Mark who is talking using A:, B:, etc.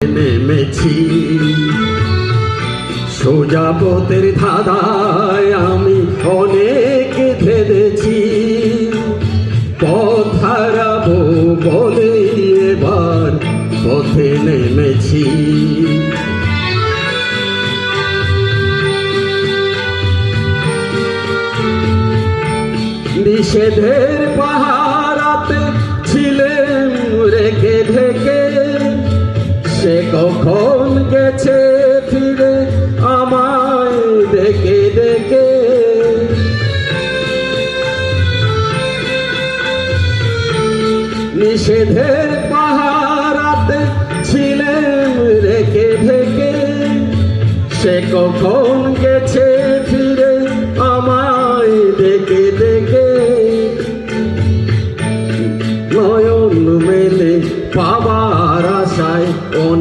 A: নেমেছি। সোজাপতের ধাঁধায় আমি অনেক ধেড়েছি পথ হারাবো বলে এবার পথে নেমেছি। নিষেধের পাহারাতে কখন গেছে ফিরে আমায় দেখে দেখে নিষেধের পাহারাতে ছিলেন রেখে, ঢেকে। সে কখন গেছে ফিরে আমায় দেখে দেখে নয়ন মেলে পাবার আশায় অনেক